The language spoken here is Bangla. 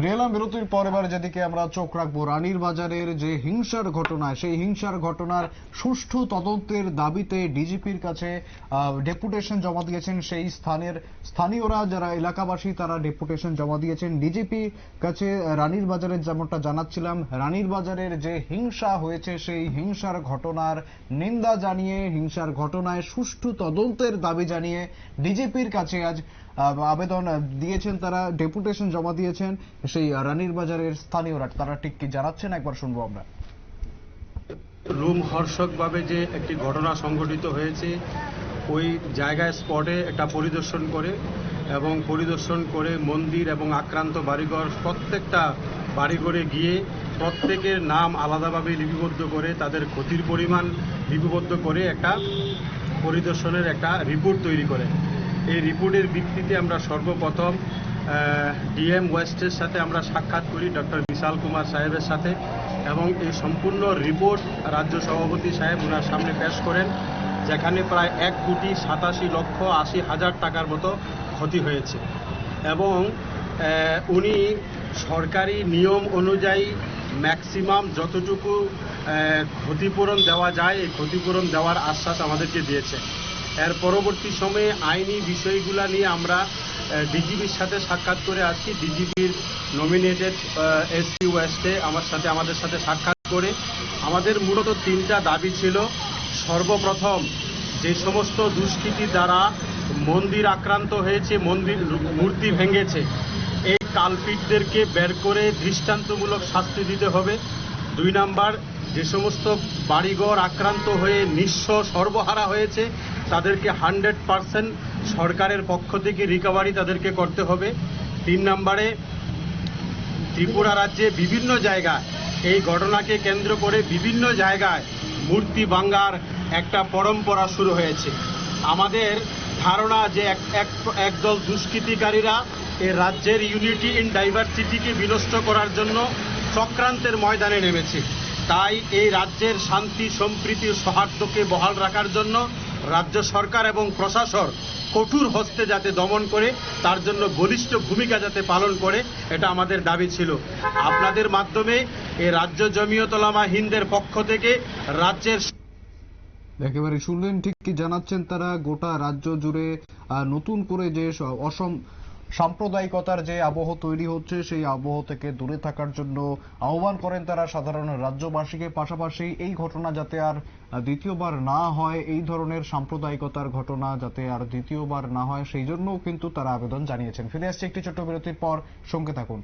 ফিরে এলাম বিরতির পর এবার যেদিকে আমরা চোখ রাখব, রানীর বাজারের যে হিংসার ঘটনা সেই হিংসার ঘটনার সুষ্ঠু তদন্তের দাবিতে ডিজিপির কাছে ডেপুটেশন জমা দিয়েছেন সেই স্থানের স্থানীয়রা যারা এলাকাবাসী, তারা ডেপুটেশন জমা দিয়েছেন। ডিজিপি কাছে রানীর বাজারের যেমনটা জানাচ্ছিলাম, রানীর বাজারের যে হিংসা হয়েছে, সেই হিংসার ঘটনার নিন্দা জানিয়ে, হিংসার ঘটনায় সুষ্ঠু তদন্তের দাবি জানিয়ে ডিজিপির কাছে আজ আবেদন দিয়েছেন তারা, ডেপুটেশন জমা দিয়েছেন সেই রানীর বাজারের স্থানীয়রা। তারা ঠিক কি জানাচ্ছেন? একবার শুনব আমরা। রোমহর্ষকভাবে যে একটি ঘটনা সংঘটিত হয়েছে, ওই জায়গায় স্পটে একটা পরিদর্শন করে এবং পরিদর্শন করে মন্দির এবং আক্রান্ত বাড়িঘর প্রত্যেকটা বাড়িঘরে গিয়ে প্রত্যেকের নাম আলাদাভাবে লিপিবদ্ধ করে, তাদের ক্ষতির পরিমাণ লিপিবদ্ধ করে একটা পরিদর্শনের একটা রিপোর্ট তৈরি করে। এই রিপোর্টের ভিত্তিতে আমরা সর্বপ্রথম ডিএম ওয়েস্টের সাথে আমরা সাক্ষাৎ করি ডক্টর বিশাল কুমার সাহেবের সাথে এবং এই সম্পূর্ণ রিপোর্ট রাজ্য সভাপতি সাহেব ওনার সামনে পেশ করেন, যেখানে প্রায় এক কোটি সাতাশি লক্ষ আশি হাজার টাকার মতো ক্ষতি হয়েছে। এবং উনি সরকারি নিয়ম অনুযায়ী ম্যাক্সিমাম যতটুকু ক্ষতিপূরণ দেওয়া যায়, এই ক্ষতিপূরণ দেওয়ার আশ্বাস আমাদেরকে দিয়েছে। এর পরবর্তী সময়ে আইনি বিষয়গুলো নিয়ে আমরা ডিজিপির সাথে সাক্ষাৎ করে আসছি। ডিজিপির নমিনেটেড এসপি ওয়েস্টে আমার সাথে, আমাদের সাথে সাক্ষাৎ করে। আমাদের মূলত তিনটা দাবি ছিল। সর্বপ্রথম, যে সমস্ত দুষ্কৃতি দ্বারা মন্দির আক্রান্ত হয়েছে, মন্দির মূর্তি ভেঙেছে, এই কালপিটদেরকে বের করে দৃষ্টান্তমূলক শাস্তি দিতে হবে। দুই নাম্বার, যে সমস্ত বাড়িঘর আক্রান্ত হয়ে নিঃস্ব সর্বহারা হয়েছে তাদেরকে হান্ড্রেড পারসেন্ট সরকারের পক্ষ থেকে রিকভারি তাদেরকে করতে হবে। তিন নাম্বারে, ত্রিপুরা রাজ্যে বিভিন্ন জায়গায় এই ঘটনাকে কেন্দ্র করে বিভিন্ন জায়গায় মূর্তি ভাঙ্গার একটা পরম্পরা শুরু হয়েছে। আমাদের ধারণা যে এক, এক- একদল দুষ্কৃতিকারীরা এই রাজ্যের ইউনিটি ইন ডাইভার্সিটিকে বিনষ্ট করার জন্য চক্রান্তের ময়দানে নেমেছে। তাই এই রাজ্যের শান্তি, সম্প্রীতি, সৌহার্দ্যকে বহাল রাখার জন্য রাজ্য সরকার এবং প্রশাসন কঠোর হস্তে যাতে দমন করে, তার জন্য বলিষ্ঠ ভূমিকা যাতে পালন করে, এটা আমাদের দাবি ছিল। আপনাদের মাধ্যমে এই রাজ্য জমিয়তলামা হিন্দের পক্ষ থেকে রাজ্যের একেবারে শুনলেন ঠিক কি জানাচ্ছেন তারা গোটা রাজ্য জুড়ে নতুন করে যে অসম সাম্প্রদায়িকতার যে আবহ তৈরি হচ্ছে, সেই আবহ থেকে দূরে থাকার জন্য আহ্বান করেন তারা সাধারণ রাজ্যবাসীকে। পাশাপাশি এই ঘটনা যাতে আর দ্বিতীয়বার না হয়, এই ধরনের সাম্প্রদায়িকতার ঘটনা যাতে আর দ্বিতীয়বার না হয়, সেই জন্যও কিন্তু তারা আবেদন জানিয়েছেন। ফিরে আসছে একটি ছোট্ট বিরতির পর। সঙ্গে থাকুন।